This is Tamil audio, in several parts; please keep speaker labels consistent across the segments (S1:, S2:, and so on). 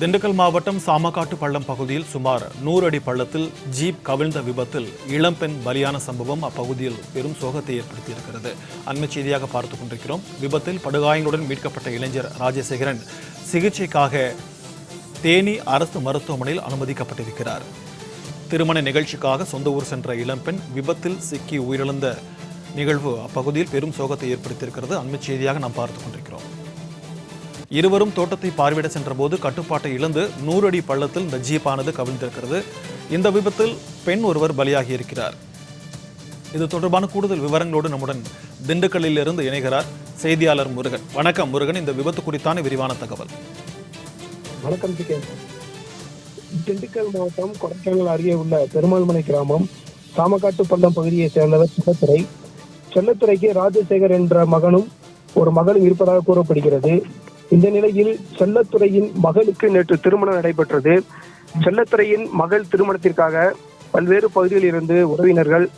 S1: திண்டுக்கல் மாவட்டம் சாமக்காட்டு பள்ளம் பகுதியில் சுமார் நூறு அடி பள்ளத்தில் ஜீப் கவிழ்ந்த விபத்தில் இளம்பெண் பலியான சம்பவம் அப்பகுதியில் பெரும் சோகத்தை ஏற்படுத்தியிருக்கிறது. அண்மை செய்தியாக பார்த்துக் கொண்டிருக்கிறோம். விபத்தில் படுகாயங்களுடன் மீட்கப்பட்ட இளைஞர் ராஜசேகரன் சிகிச்சைக்காக தேனி அரசு மருத்துவமனையில் அனுமதிக்கப்பட்டிருக்கிறார். திருமண நிகழ்ச்சிக்காக சொந்த ஊர் சென்ற இளம்பெண் விபத்தில் சிக்கி உயிரிழந்த நிகழ்வு அப்பகுதியில் பெரும் சோகத்தை ஏற்படுத்தியிருக்கிறது. அண்மை செய்தியாக நாம் பார்த்துக் கொண்டிருக்கிறோம். இருவரும் தோட்டத்தை பார்வையிட சென்றபோது கட்டுப்பாட்டை இழந்து நூறு அடி பள்ளத்தில் இந்த ஜீப்பானது கவிழ்ந்திருக்கிறது. இந்த விபத்தில் பெண் ஒருவர் பலியாகி இருக்கிறார் இது தொடர்பான கூடுதல் விவரங்களோடு நம்முடன் திண்டுக்கல்லிலிருந்து இணைகிறார் செய்தியாளர் முருகன். வணக்கம் முருகன். இந்த விபத்து குறித்தான விரிவான தகவல்.
S2: வணக்கம் திண்டுக்கல் மாவட்டம் கொடைக்கானல் அருகே உள்ள பெருமாள்மலை கிராமம் சாமக்காட்டு பள்ளம் பகுதியைச் சேர்ந்தவர் செல்லத்துறை செல்லத்துறைக்கு ராஜசேகர் என்ற மகனும் ஒரு மகளும் இருப்பதாக கூறப்படுகிறது. இந்த நிலையில் செல்லத்துறையின் மகளுக்கு நேற்று திருமணம் நடைபெற்றது. செல்லத்துறையின் மகள் திருமணத்திற்காக பல்வேறு பகுதிகளில் இருந்து உறவினர்கள்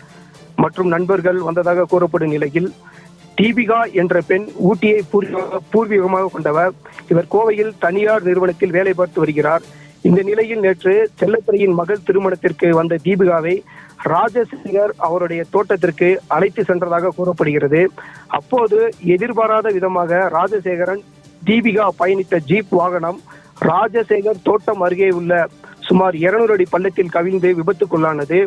S2: மற்றும் நண்பர்கள் வந்ததாக கூறப்படும் நிலையில் தீபிகா என்ற பெண் ஊட்டியை பூர்வீக- பூர்வீகமாக கொண்டவர். இவர் கோவையில் தனியார் நிறுவனத்தில் வேலை பார்த்து வருகிறார். இந்த நிலையில் நேற்று செல்லத்துறையின் மகள் திருமணத்திற்கு வந்த தீபிகாவை ராஜசேகர் அவருடைய தோட்டத்திற்கு அழைத்து சென்றதாக கூறப்படுகிறது. அப்போது எதிர்பாராத விதமாக ராஜசேகரன் தீபிகா பயணித்த ஜீப் வாகனம் ராஜசேகர் தோட்டம் அருகே உள்ள சுமார் 200 அடி பள்ளத்தில் கவிழ்ந்து விபத்துக்குள்ளானது.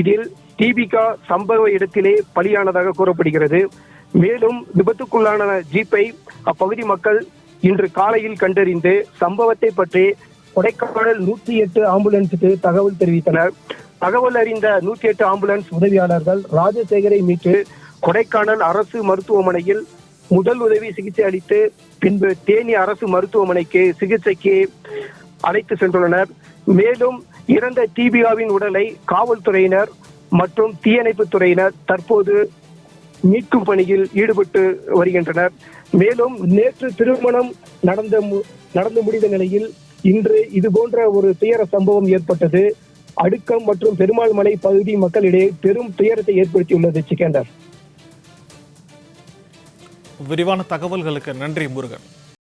S2: இதில் தீபிகா சம்பவ இடத்திலே பலியானதாக கூறப்படுகிறது. மேலும் விபத்துக்குள்ளான ஜீப்பை அப்பகுதி மக்கள் இன்று காலையில் கண்டறிந்து சம்பவத்தை பற்றி கொடைக்கானல் நூற்றி எட்டு ஆம்புலன்ஸுக்கு தகவல் தெரிவித்தனர். தகவல் அறிந்த நூற்றி எட்டு ஆம்புலன்ஸ் உதவியாளர்கள் ராஜசேகரை மீட்டு கொடைக்கானல் அரசு மருத்துவமனையில் முதல் உதவி சிகிச்சை அளித்து பின்பு தேனி அரசு மருத்துவமனைக்கு சிகிச்சைக்கு அழைத்து சென்றுள்ளனர். மேலும் இறந்த தீபிகாவின் உடலை காவல்துறையினர் மற்றும் தீயணைப்பு துறையினர் தற்போது மீட்கும் பணியில் ஈடுபட்டு வருகின்றனர். மேலும் நேற்று திருமணம் நடந்த மு- நடந்து முடிந்த நிலையில் இன்று இது போன்ற ஒரு துயர சம்பவம் ஏற்பட்டது. அடுக்கம் மற்றும் பெருமாள் மலை பகுதி மக்களிடையே பெரும் துயரத்தை ஏற்படுத்தியுள்ளது சிக்கந்தர்.
S1: விரிவான தகவல்களுக்கு நன்றி முருகன்.